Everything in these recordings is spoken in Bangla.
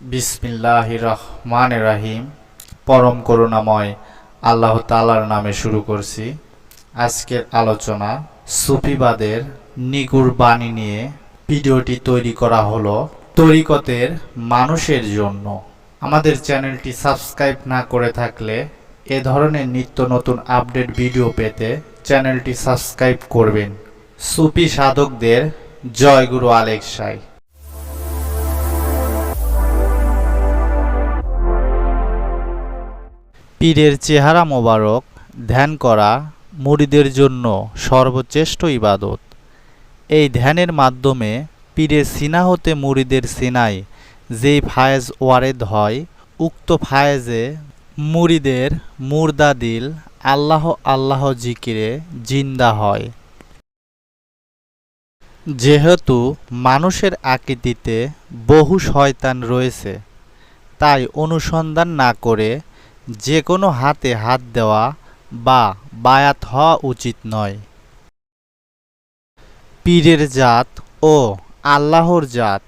বিসমিল্লাহ রহমান রাহিম পরম করুণাময় আল্লাহ তালার নামে শুরু করছি আজকের আলোচনা সুফিবাদের নিগুড় বাণী নিয়ে ভিডিওটি তৈরি করা হলো তরিকতের মানুষের জন্য। আমাদের চ্যানেলটি সাবস্ক্রাইব না করে থাকলে এ ধরনের নিত্য নতুন আপডেট ভিডিও পেতে চ্যানেলটি সাবস্ক্রাইব করবেন। সুফি সাধকদের জয়গুরু আলেকসাই। পীরের চেহারা মোবারক, ধ্যান করা মুরিদের জন্য সর্বশ্রেষ্ঠ ইবাদত। এই ধ্যানের মাধ্যমে পীরের সিনা হতে মুরিদের সিনায় যেই ফায়েজ ওয়ারেদ হয়, উক্ত ফায়েজে মুরিদের মুর্দা দিল আল্লাহ আল্লাহ জিকিরে জিন্দা হয়। যেহেতু মানুষের আকৃতিতে বহু শয়তান রয়েছে, তাই অনুসন্ধান না করে যে কোনো হাতে হাত দেওয়া বা বায়াত হওয়া উচিত নয়। পীরের জাত ও আল্লাহর জাত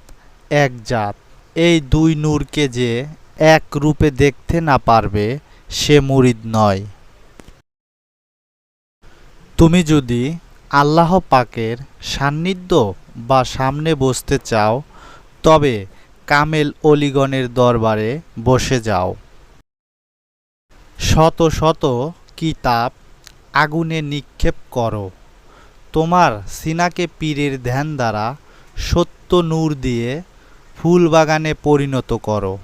এক জাত। এই দুই নূরকে যে এক রূপে দেখতে না পারবে, সে মুরিদ নয়। তুমি যদি আল্লাহ পাকের সান্নিধ্য বা সামনে বসতে চাও, তবে কামেল অলিগণের দরবারে বসে যাও। শত শত কিতাব আগুনে নিক্ষেপ করো। তোমার সিনাকে পীরের ধ্যান দ্বারা সত্য নূর দিয়ে ফুল বাগানে পরিণত করো।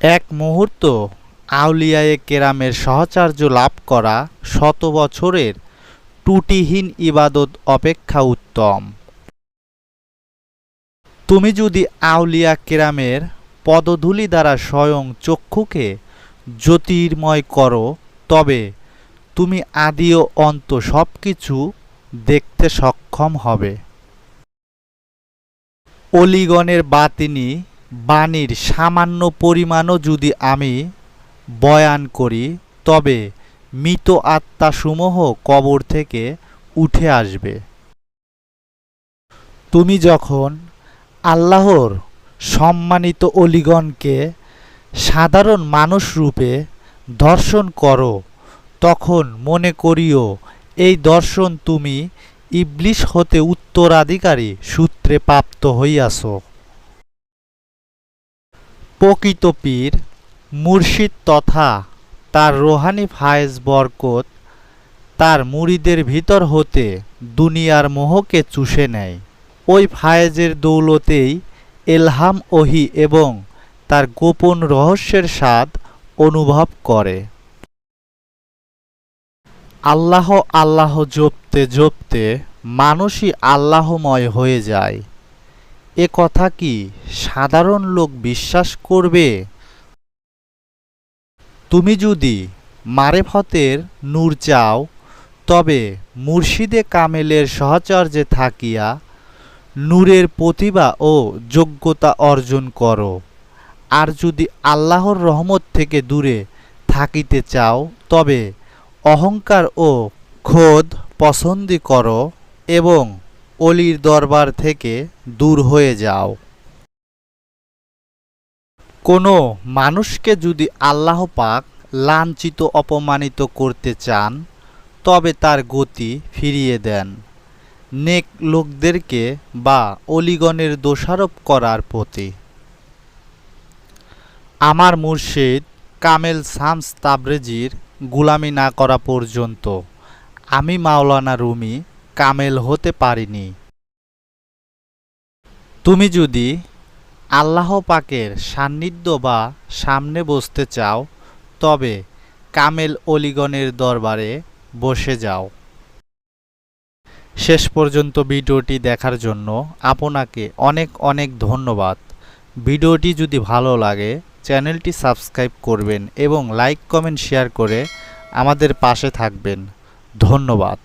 এক মুহূর্ত আউলিয়ায়ে কেরামের সহচার্য লাভ করা শত বছরের টুটিহীন ইবাদত অপেক্ষা উত্তম। তুমি যদি আউলিয়া কেরামের পদধূলি দ্বারা স্বয়ং চক্ষুকে জ্যোতির্ময় করো, তবে তুমি আদি ও অন্ত সব কিছু দেখতে সক্ষম হবে। অলিগণের বাতিনি, বাণীর সামান্য পরিমাণও যদি আমি বয়ান করি, তবে মৃত আত্মাসমূহ কবর থেকে উঠে আসবে। তুমি যখন আল্লাহর সম্মানিত অলিগণকে সাধারণ মানুষ রূপে দর্শন করো, তখন মনে করিও, এই দর্শন তুমি ইবলিশ হতে উত্তরাধিকারী সূত্রে প্রাপ্ত হইয়াছ। প্রকৃত পীর মুর্শিদ তথা তার রোহানি ফায়েজ বরকত তার মুড়িদের ভিতর হতে দুনিয়ার মোহকে চুষে নেয়। ওই ফায়েজের দৌলতেই এলহাম ওহি এবং তার গোপন রহস্যের স্বাদ অনুভব করে। আল্লাহ আল্লাহ জপতে জপতে মানুষই আল্লাহময় হয়ে যায়। এ কথা কি সাধারণ লোক বিশ্বাস করবে? তুমি যদি মারেফতের নূর চাও, তবে মুর্শিদে কামেলের সহচর্যে থাকিয়া নূরের প্রতিভা ও যোগ্যতা অর্জন করো। আর যদি আল্লাহর রহমত থেকে দূরে থাকিতে চাও, তবে অহংকার ও খোদ পছন্দি করো এবং অলির দরবার থেকে দূর হয়ে যাও। কোনো মানুষকে যদি আল্লাহ পাক লাঞ্ছিত, অপমানিত করতে চান, তবে তার গতি ফিরিয়ে দেন। নেক লোকদেরকে বা অলিগণের দোষারোপ করার প্রতি। আমার মুর্শিদ কামেল শামস তাবরেজির গুলামি না করা পর্যন্ত আমি মাওলানা রুমি কামেল হতে পারিনি। তুমি যদি আল্লাহ পাকের সান্নিধ্য বা সামনে বসতে চাও, তবে কামেল অলিগণের দরবারে বসে যাও। শেষ পর্যন্ত ভিডিওটি দেখার জন্য আপনাকে অনেক অনেক ধন্যবাদ। ভিডিওটি যদি ভালো লাগে, চ্যানেলটি সাবস্ক্রাইব করবেন এবং লাইক, কমেন্ট, শেয়ার করে আমাদের পাশে থাকবেন। ধন্যবাদ।